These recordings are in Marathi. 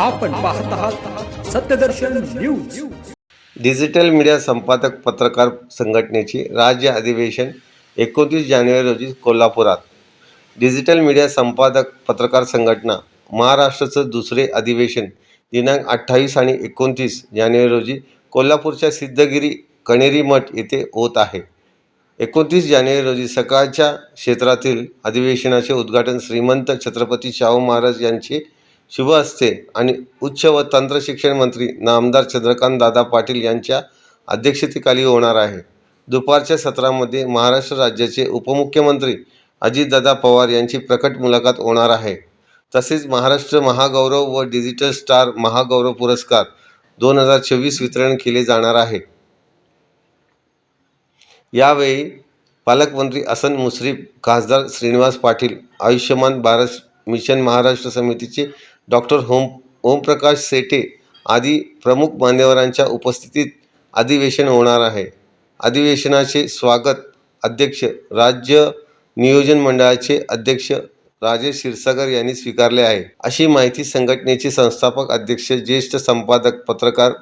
आपण पाहत आहात सत्यदर्शन न्यूज. डिजिटल मीडिया संपादक पत्रकार संघटनेची राज्य अधिवेशन एकोणतीस जानेवारी रोजी कोल्हापुरात. डिजिटल मीडिया संपादक पत्रकार संघटना महाराष्ट्राचं दुसरे अधिवेशन दिनांक अठ्ठावीस आणि एकोणतीस जानेवारी रोजी कोल्हापूरच्या सिद्धगिरी कणेरी मठ येथे होत आहे. एकोणतीस जानेवारी रोजी सकाळच्या क्षेत्रातील अधिवेशनाचे उद्घाटन श्रीमंत छत्रपती शाहू महाराज यांचे शुभ हस्ते आणि उच्च व तंत्र शिक्षण मंत्री नामदार चंद्रकांत दादा पाटील यांच्या अध्यक्षतेखाली होणार आहे. दुपारच्या सत्रामध्ये महाराष्ट्र राज्याचे उपमुख्यमंत्री अजितदादा पवार यांची प्रकट मुलाखत होणार आहे. तसेच महाराष्ट्र महागौरव व डिजिटल स्टार महागौरव पुरस्कार दोन हजार चोवीस वितरण केले जाणार आहे. यावेळी पालकमंत्री हसन मुश्रीफ खासदार श्रीनिवास पाटील आयुष्यमान भारत मिशन महाराष्ट्र समितीचे डॉक्टर होम ओमप्रकाश सेठे आदी प्रमुख मान्यवरांच्या उपस्थितीत अधिवेशन होणार आहे. अधिवेशनाचे स्वागत अध्यक्ष राज्य नियोजन मंडळाचे अध्यक्ष राजेश क्षीरसागर यांनी स्वीकारले आहे. अशी माहिती संघटनेचे संस्थापक अध्यक्ष ज्येष्ठ संपादक पत्रकार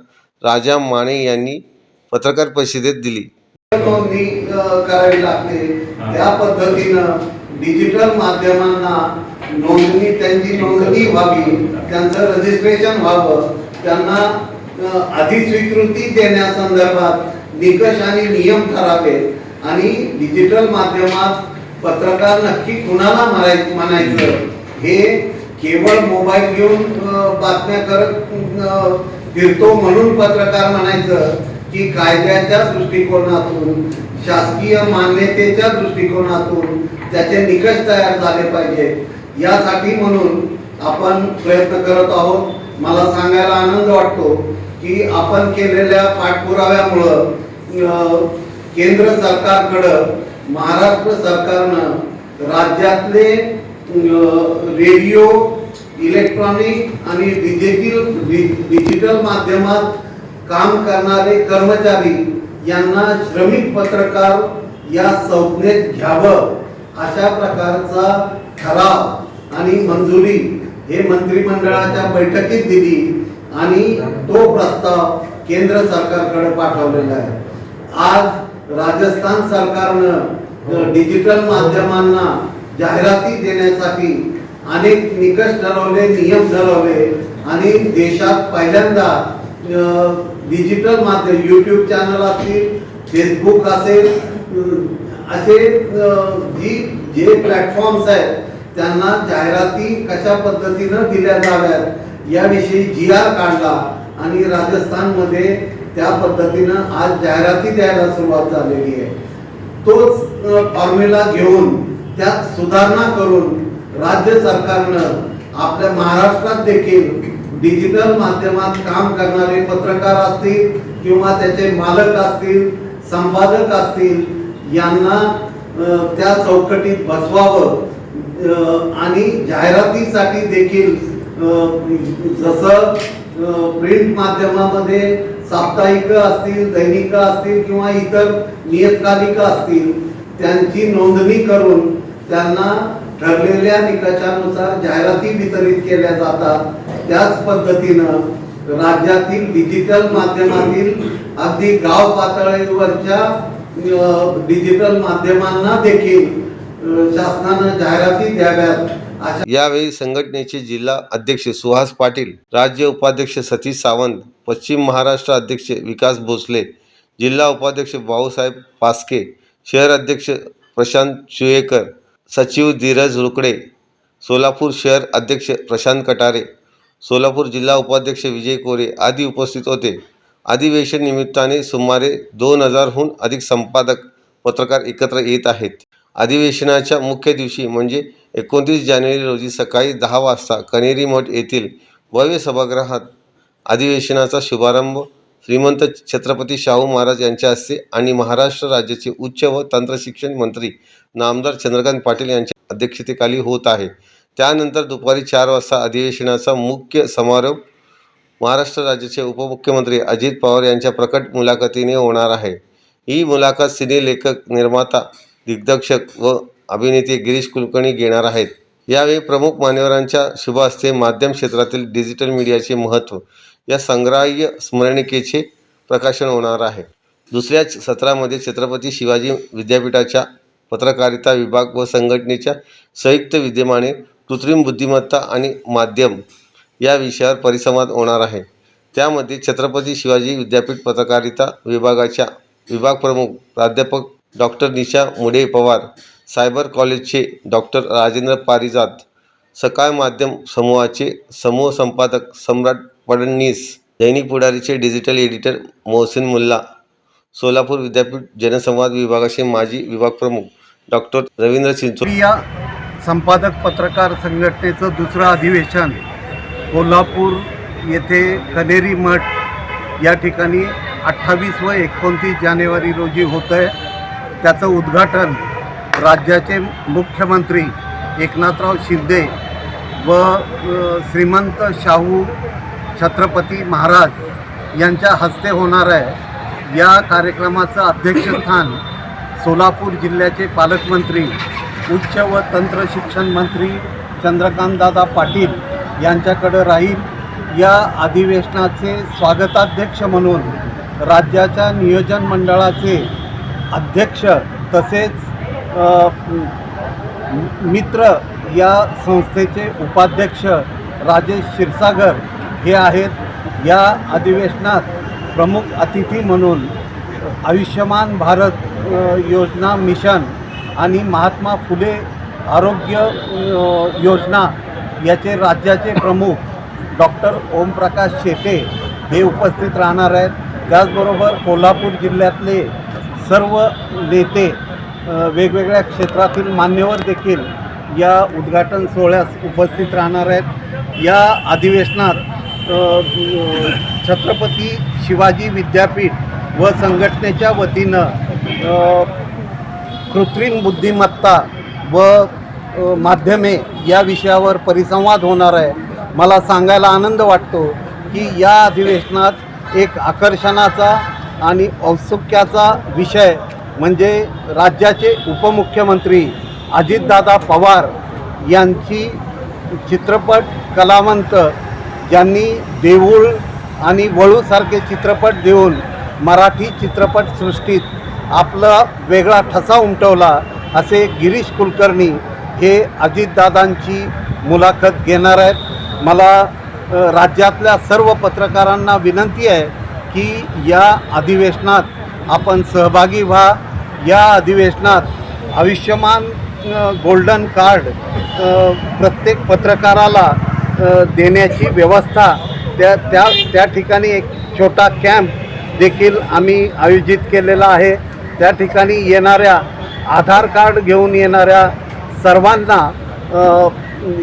राजा माने यांनी पत्रकार परिषदेत दिली. नोंदणी करावी लागते. त्या पद्धतीनं डिजिटल माध्यमांना नोंदणी त्यांची नोंदणी व्हावी. त्यांचं रजिस्ट्रेशन व्हावं. त्यांना अधिस्वीकृती देण्यासंदर्भात निकष आणि नियम ठरावेत. आणि डिजिटल माध्यमात पत्रकार नक्की कुणाला म्हणाय- म्हणायचं? हे केवळ मोबाईल घेऊन बातम्या करत फिरतो म्हणून पत्रकार म्हणायचं की कायद्याच्या दृष्टिकोनातून शासकीय मान्यतेच्या दृष्टिकोनातून त्याचे निकष तयार झाले पाहिजेत. यासाठी म्हणून आपण प्रयत्न करत आहोत. मला सांगायला आनंद वाटतो की आपण केलेल्या पाठपुराव्यामुळं केंद्र सरकारकडं महाराष्ट्र सरकारनं राज्यातले रेडिओ इलेक्ट्रॉनिक आणि डिजिटल डिजिटल माध्यमात काम करणारे कर्मचारी यांना श्रमिक पत्रकार या संज्ञेत घ्यावं अशा प्रकारचा ठराव आणि मंजुरी हे मंत्रिमंडळाच्या बैठकीत दिली आणि तो प्रस्ताव केंद्र सरकारकडे पाठवलेला आहे. आज राजस्थान सरकारनं डिजिटल माध्यमांना जाहिराती देण्यासाठी अनेक निकष ठरवले नियम ठरवले आणि देशात पहिल्यांदा डिजिटल माध्यम यूट्यूब चॅनल असतील फेसबुक असेल असे जी जे प्लॅटफॉर्म्स आहेत त्यांना जाहिराती कशा पद्धतीनं दिल्या जाव्यात याविषयी जी आर काढला आणि राजस्थानमध्ये त्या पद्धतीनं आज जाहिराती द्यायला सुरुवात झालेली आहे. तोच फॉर्म्युला घेऊन त्यात सुधारणा करून राज्य सरकारनं आपल्या महाराष्ट्रात देखील डिजिटल माध्यमात काम करणारे पत्रकार असतील किंवा त्याचे मालक असतील संपादक असतील यांना त्या चौकटीत बसवावं. आणि जाहिरातीसाठी देखील जसं प्रिंट माध्यमामध्ये साप्ताहिक असतील दैनिक असतील किंवा इतर नियतकालिक असतील त्यांची नोंदणी करून त्यांना ठरलेल्या निकषानुसार जाहिराती वितरित केल्या जातात. त्याच पद्धतीनं राज्यातील डिजिटल माध्यमातील अगदी गाव पातळीवरच्या डिजिटल माध्यमांना देखील शासनानं जाहिराती द्याव्यात यावेळी संघटनेचे जिल्हा अध्यक्ष सुहास पाटील राज्य उपाध्यक्ष सतीश सावंत पश्चिम महाराष्ट्र अध्यक्ष विकास भोसले जिल्हा उपाध्यक्ष भाऊसाहेब पास्के शहर अध्यक्ष प्रशांत चुयेकर सचिव धीरज रुकडे सोलापूर शहर अध्यक्ष प्रशांत कटारे सोलापूर जिल्हा उपाध्यक्ष विजय कोरे आदी उपस्थित होते. अधिवेशन निमित्ताने सुमारे दोन हजारहून अधिक संपादक पत्रकार एकत्र येत आहेत. अधिवेशनाच्या मुख्य दिवशी म्हणजे एकोणतीस जानेवारी रोजी सकाळी दहा वाजता कनेरी मठ येथील भव्य सभागृहात अधिवेशनाचा शुभारंभ श्रीमंत छत्रपती शाहू महाराज यांच्या हस्ते आणि महाराष्ट्र राज्याचे उच्च व तंत्रशिक्षण मंत्री नामदार चंद्रकांत पाटील यांच्या अध्यक्षतेखाली होत आहे. त्यानंतर दुपारी चार वाजता अधिवेशनाचा मुख्य समारोप महाराष्ट्र राज्याचे उपमुख्यमंत्री अजित पवार यांच्या प्रकट मुलाखतीने होणार आहे. ही मुलाखत सिने लेखक निर्माता दिग्दर्शक व अभिनेते गिरीश कुलकर्णी घेणार आहेत. यावेळी प्रमुख मान्यवरांच्या शुभ हस्ते माध्यम क्षेत्रातील डिजिटल मीडियाचे महत्त्व या संग्राह्य स्मरणिकेचे प्रकाशन होणार आहे. दुसऱ्याच सत्रामध्ये छत्रपती शिवाजी विद्यापीठाच्या पत्रकारिता विभाग व संघटनेच्या संयुक्त विद्यमाने कृत्रिम बुद्धिमत्ता आणि माध्यम या विषयावर परिसंवाद होणार आहे. त्यामध्ये छत्रपती शिवाजी विद्यापीठ पत्रकारिता विभागाच्या विभाग प्रमुख प्राध्यापक डॉक्टर निशा मुडे पवार सायबर कॉलेजचे डॉक्टर राजेंद्र पारिजात सकाळ माध्यम समूहाचे समूह संपादक सम्राट फडणवीस दैनिक पुढारीचे डिजिटल एडिटर मोहसिन मुल्ला सोलापूर विद्यापीठ जनसंवाद विभागाचे माजी विभाग प्रमुख डॉक्टर रवींद्र चिंचोले या संपादक पत्रकार संघटनेचं दुसरं अधिवेशन कोल्हापूर येथे कनेरी मठ या ठिकाणी अठ्ठावीस व एकोणतीस जानेवारी रोजी होतं आहे त्याचं उद्घाटन राज्याचे मुख्यमंत्री एकनाथराव शिंदे व श्रीमंत शाहू छत्रपती महाराज यांच्या हस्ते होणार आहे. या कार्यक्रमाचं अध्यक्षस्थान सोलापूर जिल्ह्याचे पालकमंत्री उच्च व तंत्र शिक्षण मंत्री चंद्रकांतदादा पाटील यांच्याकडं राहील. या अधिवेशनाचे स्वागताध्यक्ष म्हणून राज्याच्या नियोजन मंडळाचे अध्यक्ष तसेच मित्र या संस्थेचे उपाध्यक्ष राजेश क्षीरसागर हे आहेत. या अधिवेशनात प्रमुख अतिथी म्हणून आयुष्यमान भारत योजना मिशन आणि महात्मा फुले आरोग्य योजना याचे राज्याचे प्रमुख डॉक्टर ओमप्रकाश शेटे हे उपस्थित राहणार आहेत. त्याचबरोबर कोल्हापूर जिल्ह्यातले सर्व नेते वेगवेगळ्या क्षेत्रातील मान्यवर देखील या उद्घाटन सोहळ्यास उपस्थित राहणार आहेत. या अधिवेशनात छत्रपती शिवाजी विद्यापीठ व संघटनेच्या वतीनं कृत्रिम बुद्धिमत्ता व माध्यमे या विषयावर परिसंवाद होणार आहे. मला सांगायला आनंद वाटतो की या अधिवेशनात एक आकर्षणाचा आणि औत्सुक्याचा विषय म्हणजे राज्याचे उपमुख्यमंत्री अजितदादा पवार यांची चित्रपट कलावंत ज्यांनी देऊळ आणि वळूसारखे चित्रपट देऊन मराठी चित्रपटसृष्टीत आपला वेगळा ठसा उमटवला असे गिरीश कुलकर्णी हे अजितदादांची मुलाखत घेणार आहेत. मला राज्यातल्या सर्व पत्रकारांना विनंती आहे की या अधिवेशनात आपण सहभागी व्हा. या अधिवेशनात आयुष्यमान गोल्डन कार्ड प्रत्येक पत्रकाराला देण्याची व्यवस्था त्या त्या त्या ठिकाणी एक छोटा कॅम्प देखील आम्ही आयोजित केलेला आहे. त्या ठिकाणी येणाऱ्या आधार कार्ड घेऊन येणाऱ्या सर्वांना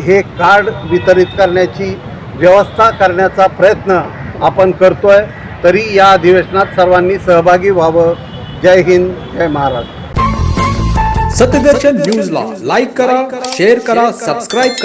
हे कार्ड वितरित करण्याची व्यवस्था करण्याचा प्रयत्न आपण करतो आहे तरी या अधिवेशनात सर्वांनी सहभागी व्हावं. जय हिंद जय महाराष्ट्र सत्यदर्शन न्यूजला लाईक करा शेअर करा सबस्क्राईब करा.